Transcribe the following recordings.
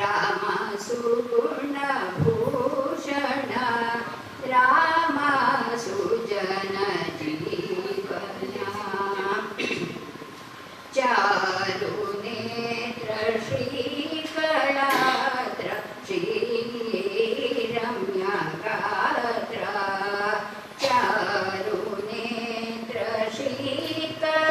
रामा सुगुणभूषण रामा सुजन जीवना चारुनेत्र चारुनेत्र श्रीकलात्र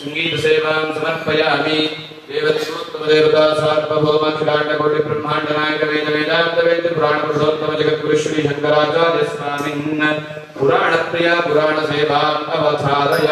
संगीतसेवां समर्पयामि। देवत्सोत्तमदेवता सार्वभौमखिलाण्डकोटिब्रह्माण्डनायकवेदवेदान्तवेदपुराणपुरुषोत्तमजगद्गुरुश्री शङ्कराचार्यस्वामिन् पुराणप्रिया पुराणसेवाम् अवधारय।